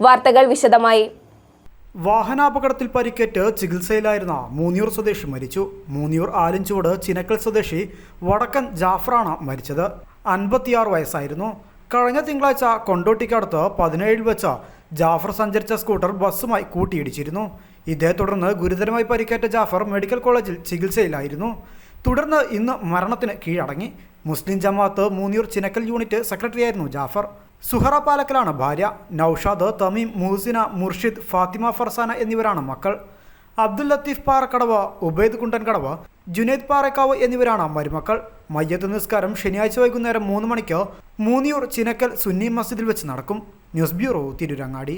വാർത്തകൾ വിശദമായി. വാഹനാപകടത്തിൽ പരിക്കേറ്റ് ചികിത്സയിലായിരുന്ന മൂന്നിയൂർ സ്വദേശി മരിച്ചു. മൂന്നിയൂർ ആലിഞ്ചുവട് ചിനക്കൽ സ്വദേശി വടക്കൻ ജാഫറാണ് മരിച്ചത്. അൻപത്തിയാറ് വയസ്സായിരുന്നു. കഴിഞ്ഞ തിങ്കളാഴ്ച കൊണ്ടോട്ടിക്കടുത്ത് പതിനേഴിൽ വെച്ച ജാഫർ സഞ്ചരിച്ച സ്കൂട്ടർ ബസ്സുമായി കൂട്ടിയിടിച്ചിരുന്നു. ഇതേ തുടർന്ന് ഗുരുതരമായി പരിക്കേറ്റ ജാഫർ മെഡിക്കൽ കോളേജിൽ ചികിത്സയിലായിരുന്നു. തുടർന്ന് ഇന്ന് മരണത്തിന് കീഴടങ്ങി. മുസ്ലിം ജമാഅത്ത് മൂന്നിയൂർ ചിനക്കൽ യൂണിറ്റ് സെക്രട്ടറിയായിരുന്നു ജാഫർ. സുഹറ പാലക്കലാണ് ഭാര്യ. നൌഷാദ് തമീം മുഹസിന മുർഷിദ് ഫാത്തിമ ഫർസാന എന്നിവരാണ് മക്കൾ. അബ്ദുൽ ലത്തീഫ് പാറക്കടവ് ഉബൈദ് കുണ്ടൻ കടവ് ജുനൈദ് പാറക്കാവ് എന്നിവരാണ് മരുമക്കൾ. മയ്യത്ത് നിസ്കാരം ശനിയാഴ്ച വൈകുന്നേരം മൂന്ന് മണിക്ക് മൂന്നിയൂർ ചിനക്കൽ സുന്നി മസ്ജിദിൽ വെച്ച് നടക്കും. News bureau Tirurangadi.